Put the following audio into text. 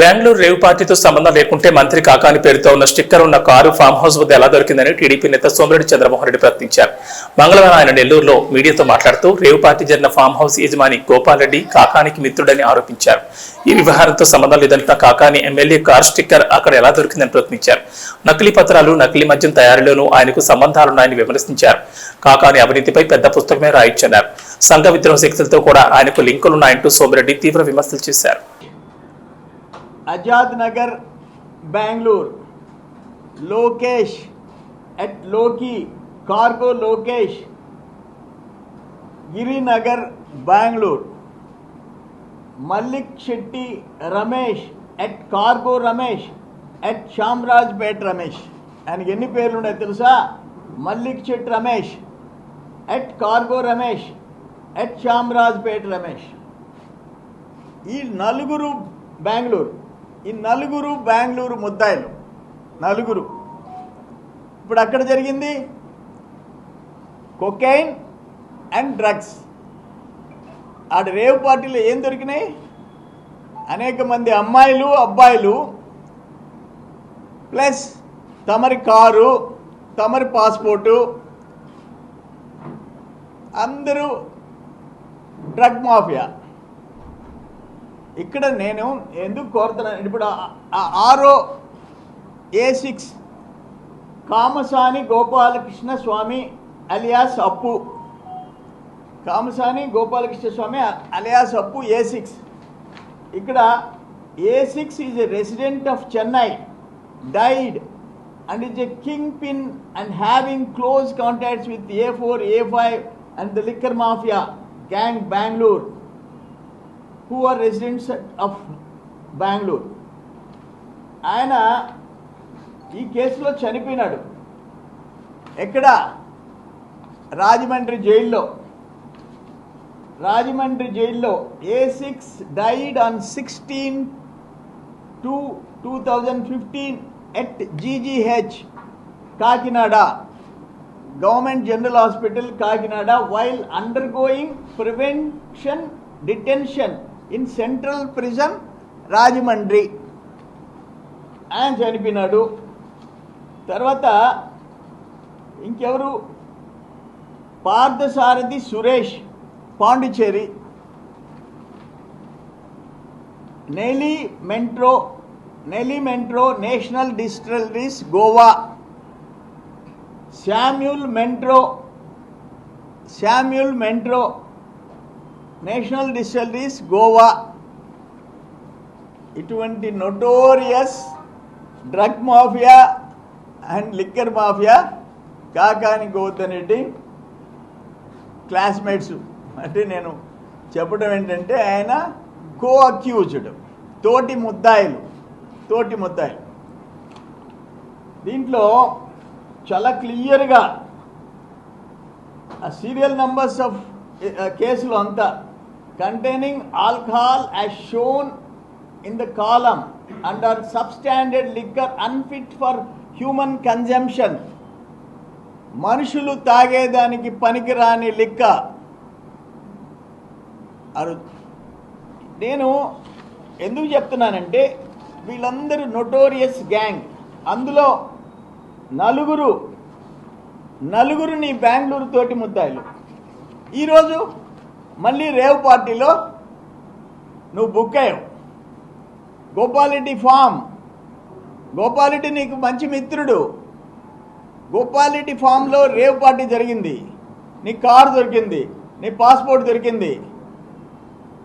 బెంగళూరు రేవు పార్టీతో సంబంధం లేకుంటే మంత్రి కాకాని పేరుతో ఉన్న స్టిక్కర్ ఉన్న కారు ఫామ్ హౌస్ వద్ద ఎలా దొరికిందని టీడీపీ నేత సోమిరెడ్డి చంద్రమోహన్ రెడ్డి ప్రశ్నించారు. మంగళవారం ఆయన నెల్లూరులో మీడియాతో మాట్లాడుతూ రేవు పార్టీ జరిగిన ఫామ్ హౌస్ యజమాని గోపాల్ రెడ్డి కాకానికి మిత్రుడని ఆరోపించారు. ఈ వ్యవహారంతో సంబంధం లేదంటున్న కాకాని ఎమ్మెల్యే కార్ స్టిక్కర్ అక్కడ ఎలా దొరికిందని ప్రశ్నించారు. నకిలీ పత్రాలు నకిలీ మద్యం తయారీలోనూ ఆయనకు సంబంధాలున్నాయని విమర్శించారు. కాకాని అవినీతిపై పెద్ద పుస్తకమే రాయిచ్చన్నారు. సంఘ విద్రోహ శక్తులతో కూడా ఆయనకు లింకులున్నాయంటూ సోమిరెడ్డి తీవ్ర విమర్శలు చేశారు. ఆజాద్ నగర్ బెంగళూరు లోకేష్ ఎట్ లోకి cargo Lokesh Girinagar Bengaluru Mallik Shetty Ramesh at cargo Ramesh at Shyamaraj Pet Ramesh ఆయనకి ఎన్ని పేర్లు ఉన్నాయి తెలుసా Mallik Shetty Ramesh at cargo Ramesh at Shyamaraj Pet Ramesh ఈ నలుగురు బెంగళూరు ఈ నలుగురు బెంగళూరు ముద్దాయిలు. నలుగురు. ఇప్పుడు అక్కడ జరిగింది కొకైన్ అండ్ డ్రగ్స్. ఆడ రేవ్ పార్టీలో ఏం దొరికినాయి? అనేక మంది అమ్మాయిలు అబ్బాయిలు ప్లస్ తమరి కారు తమరి పాస్పోర్టు అందరూ డ్రగ్ మాఫియా. ఇక్కడ నేను ఎందుకు కోరుతున్నాను? ఇప్పుడు ఆరో A six Kamasani Gopalakrishna Swamy alias Appu. Kamasani Gopalakrishna Swamy alias Appu A six ఇక్కడ A six is a resident of Chennai died and is a kingpin and having close contacts with A four A five and the liquor mafia gang Bengaluru who are residents of Bengaluru ఆయన ఈ కేసులో చనిపోయినాడు. ఎక్కడ? రాజమండ్రి జైల్లో. రాజమండ్రి జైల్లో A six died on sixteen two two thousand fifteen at GGH Kakinada. Government general hospital Kakinada while undergoing prevention detention in central prison Rajahmundry. ఆయన చనిపోయినాడు. తర్వాత ఇంకెవరు? Parthasarathi Suresh Pondicherry Nelly Mentro Nelly Mentro national distilleries Goa. Samuel Mentro Samuel Mentro national distilleries Goa. ఇటువంటి notorious drug mafia and liquor mafia Kakani Goutham Reddy classmates. అంటే నేను చెప్పడం ఏంటంటే ఆయన కో అక్యూజ్డ్ తోటి ముద్దాయిలు తోటి ముద్దాయిలు. దీంట్లో చాలా క్లియర్గా ఆ సీరియల్ నంబర్స్ ఆఫ్ కేసులు అంతా containing alcohol as shown in the column under substandard liquor unfit for human consumption మనుషులు తాగేదానికి పనికిరాని లిక్క. అరు నేను ఎందుకు చెప్తున్నానంటే వీళ్ళందరూ నొటోరియస్ గ్యాంగ్. అందులో నలుగురు నలుగురు నీ బెంగళూరు తోటి ముద్దాయిలు. ఈరోజు మళ్ళీ రేవ్ పార్టీలో నువ్వు బుక్ అయ్యావు. గోపాలరెడ్డి ఫామ్. గోపాలరెడ్డి నీకు మంచి మిత్రుడు. గోపాలరెడ్డి ఫామ్లో రేవ్ పార్టీ జరిగింది. నీ కారు దొరికింది. నీ పాస్పోర్ట్ దొరికింది.